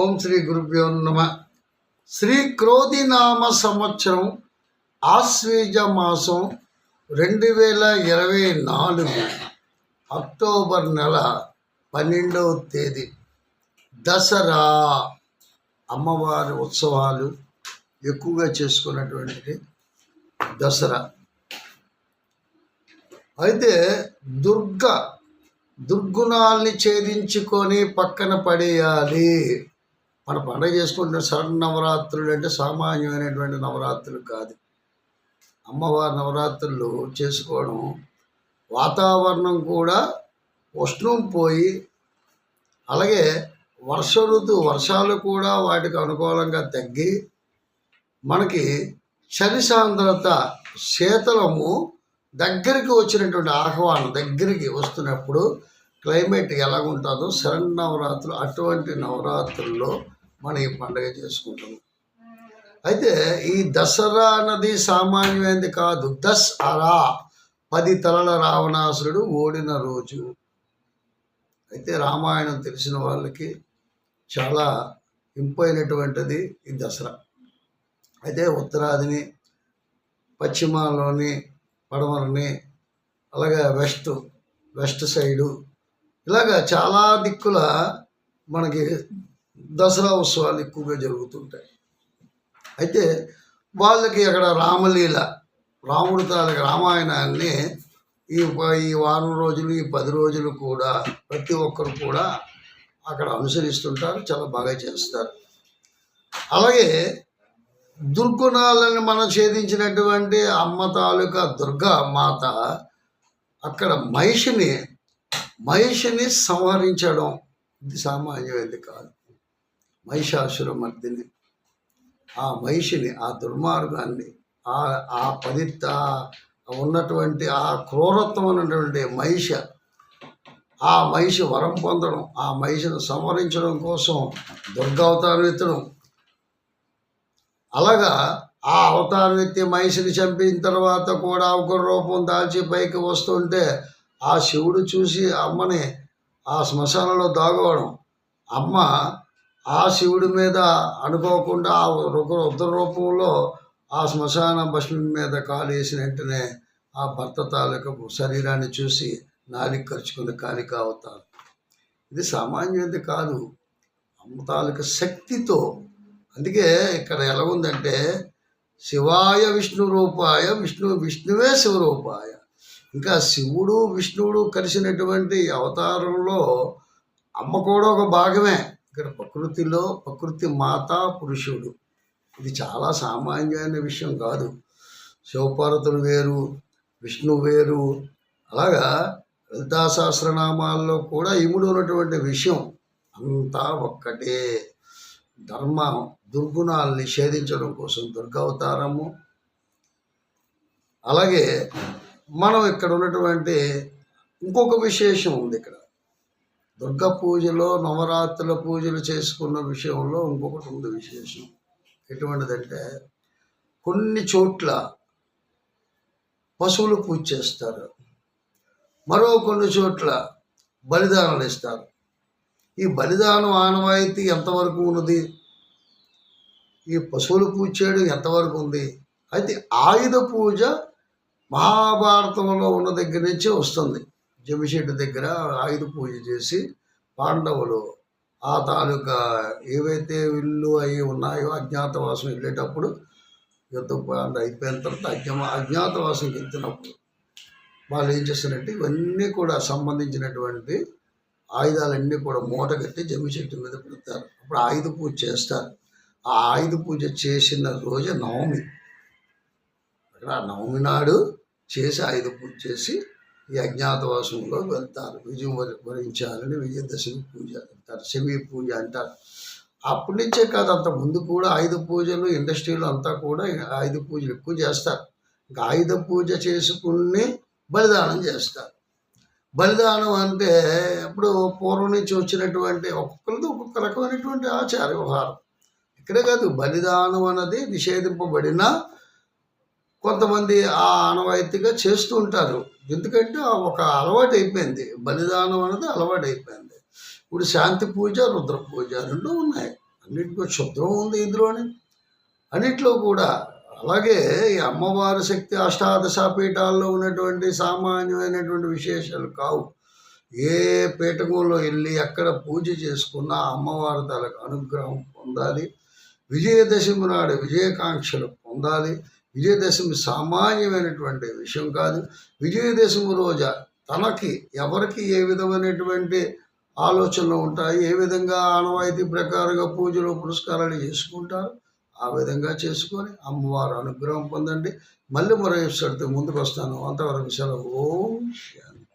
ఓం శ్రీ గురుభ్యో నమ. శ్రీ క్రోధినామ సంవత్సరం ఆశ్వీజ మాసం రెండు వేల ఇరవై నాలుగు అక్టోబర్ నెల పన్నెండవ తేదీ. దసరా అమ్మవారి ఉత్సవాలు ఎక్కువగా చేసుకున్నటువంటిది దసరా. అయితే దుర్గ దుర్గుణాల్ని ఛేదించుకొని పక్కన పడేయాలి. మన పండుగ చేసుకుంటున్న శరణ్ నవరాత్రులు అంటే సామాన్యమైనటువంటి నవరాత్రులు కాదు. అమ్మవారి నవరాత్రులు చేసుకోవడం వాతావరణం కూడా ఉష్ణం పోయి అలాగే వర్ష ఋతు వర్షాలు కూడా వాటికి అనుకూలంగా తగ్గి మనకి చలి సాంద్రత శీతలము దగ్గరికి వచ్చినటువంటి ఆహ్వానం దగ్గరికి వస్తున్నప్పుడు క్లైమేట్ ఎలా ఉంటుందో శరణ్ నవరాత్రులు అటువంటి నవరాత్రుల్లో మనం ఈ పండుగ చేసుకుంటాం. అయితే ఈ దసరా అన్నది సామాన్యమైనది కాదు. దస్ అరా పది తలల రావణాసురుడు ఓడిన రోజు. అయితే రామాయణం తెలిసిన వాళ్ళకి చాలా ఇంపైనటువంటిది ఈ దసరా. అయితే ఉత్తరాదిని పశ్చిమలోని పడమరని అలాగే వెస్ట్ వెస్ట్ సైడు ఇలాగా చాలా దిక్కుల మనకి దసరా ఉత్సవాలు ఎక్కువగా జరుగుతుంటాయి. అయితే వాళ్ళకి అక్కడ రామలీల రాముడి తాలూకు రామాయణాన్ని ఈ ఈ వారం రోజులు ఈ పది రోజులు కూడా ప్రతి ఒక్కరు కూడా అక్కడ అనుసరిస్తుంటారు చాలా బాగా చేస్తారు. అలాగే దుర్గుణాలను మనం ఛేదించినటువంటి అమ్మ తాలూకా దుర్గా మాత అక్కడ మహిషిని మహిషిని సంహరించడం ఇది సామాన్యమైనది కాదు. మహిషాసుర మర్దిని. ఆ మహిషిని ఆ దుర్మార్గాన్ని ఆ ఆ పది ఉన్నటువంటి ఆ క్రూరత్వం ఉన్నటువంటి మహిష ఆ మహిషి వరం పొందడం ఆ మహిషిని సంహరించడం కోసం దుర్గావతారం ఎత్తడం. అలాగా ఆ అవతారం ఎత్తి మహిషిని చంపిన తర్వాత కూడా ఒక రూపం దాల్చి పైకి వస్తుంటే ఆ శివుడు చూసి అమ్మని ఆ శ్మశానంలో దాగవడం అమ్మ ఆ శివుడి మీద అనుకోకుండా ఆ రుద్ర రుద్ర రూపంలో ఆ శ్మశాన భస్మి మీద కాలు వేసిన వెంటనే ఆ భర్త తాలూకు శరీరాన్ని చూసి నాలిక ఖర్చుకుని కాలిక అవుతారు. ఇది సామాన్యమైనది కాదు. అమ్మ తాలూకు శక్తితో. అందుకే ఇక్కడ ఎలా ఉందంటే శివాయ విష్ణు రూపాయ విష్ణు విష్ణువే శివరూపాయ. ఇంకా శివుడు విష్ణువుడు కలిసినటువంటి అవతారంలో అమ్మ కూడా ఒక భాగమే. ఇక్కడ ప్రకృతిలో ప్రకృతి మాత పురుషుడు. ఇది చాలా సామాన్యమైన విషయం కాదు. శివపార్వతులు వేరు విష్ణు వేరు అలాగా లలితా సహస్రనామాల్లో కూడా ఇముడు ఉన్నటువంటి విషయం అంతా ఒక్కటే. ధర్మ దుర్గుణాలు నిషేధించడం కోసం దుర్గావతారము. అలాగే మనం ఇక్కడ ఉన్నటువంటి ఇంకొక విశేషం ఉంది ఇక్కడ. దుర్గా పూజలో నవరాత్రుల పూజలు చేసుకున్న విషయంలో ఇంకొకటి ఉంది విశేషం. ఎటువంటిదంటే కొన్ని చోట్ల పశువులు పూజ చేస్తారు. మరో కొన్ని చోట్ల బలిదానాలు ఇస్తారు. ఈ బలిదానం ఆనవాయితీ ఎంతవరకు ఉన్నది? ఈ పశువులు పూజ చేయడం ఎంతవరకు ఉంది? అయితే ఆయుధ పూజ మహాభారతంలో ఉన్న దగ్గర నుంచే వస్తుంది. జమిషెడ్డి దగ్గర ఆయుధ పూజ చేసి పాండవులు ఆ తాలూకా ఏవైతే ఇల్లు అవి ఉన్నాయో అజ్ఞాతవాసం వెళ్ళేటప్పుడు యుద్ధం అయిపోయిన తర్వాత అజ్ఞా అజ్ఞాతవాసం వెళ్తున్నప్పుడు వాళ్ళు ఏం చేస్తారంటే ఇవన్నీ కూడా సంబంధించినటువంటి ఆయుధాలన్నీ కూడా మూట కట్టి జమ్మి మీద పెడతారు. అప్పుడు ఆయుధ పూజ చేస్తారు. ఆ ఆయుధ పూజ చేసిన రోజే నవమి. అక్కడ ఆ నవమి నాడు చేసి ఆయుధ పూజ చేసి ఈ అజ్ఞాతవాసంలో వెళ్తారు. విజయం వరి- వరించాలని విజయదశమి పూజ అంటారు. శమి పూజ అంటారు. అప్పటి నుంచే కాదు అంత ముందు కూడా ఆయుధ పూజలు ఇండస్ట్రీలు అంతా కూడా ఆయుధ పూజలు ఎక్కువ చేస్తారు. ఇంకా ఆయుధ పూజ చేసుకుని బలిదానం చేస్తారు. బలిదానం అంటే ఇప్పుడు పూర్వం నుంచి వచ్చినటువంటి ఒక్కొక్కరిది ఒక్కొక్క రకమైనటువంటి ఆచార వ్యవహారం. ఇక్కడే కాదు బలిదానం అన్నది నిషేధింపబడిన కొంతమంది ఆ ఆనవాయితీగా చేస్తూ ఉంటారు. ఎందుకంటే ఒక అలవాటు అయిపోయింది. బలిదానం అనేది అలవాటు అయిపోయింది. ఇప్పుడు శాంతి పూజ రుద్ర పూజ రెండు ఉన్నాయి. అన్నింటిలో క్షుద్రం ఉంది ఇందులోని. అన్నిట్లో కూడా అలాగే ఈ అమ్మవారి శక్తి అష్టాదశ పీఠాల్లో ఉన్నటువంటి సామాన్యమైనటువంటి విశేషాలు కావు. ఏ పీఠకంలో వెళ్ళి ఎక్కడ పూజ చేసుకున్నా అమ్మవారి తలకు అనుగ్రహం పొందాలి. విజయదశమి నాడు విజయకాంక్షలు పొందాలి. విజయదశమి సామాన్యమైనటువంటి విషయం కాదు. విజయదశమి రోజు తనకి ఎవరికి ఏ విధమైనటువంటి ఆలోచనలు ఉంటాయి ఏ విధంగా ఆనవాయితీ ప్రకారంగా పూజలు పురస్కారాలు చేసుకుంటారు ఆ విధంగా చేసుకొని అమ్మవారు అనుగ్రహం పొందండి. మళ్ళీ మరో ఎపిసోడ్తో ముందుకు వస్తాను. అంతవరకు సెలవు. ఓం శాంతి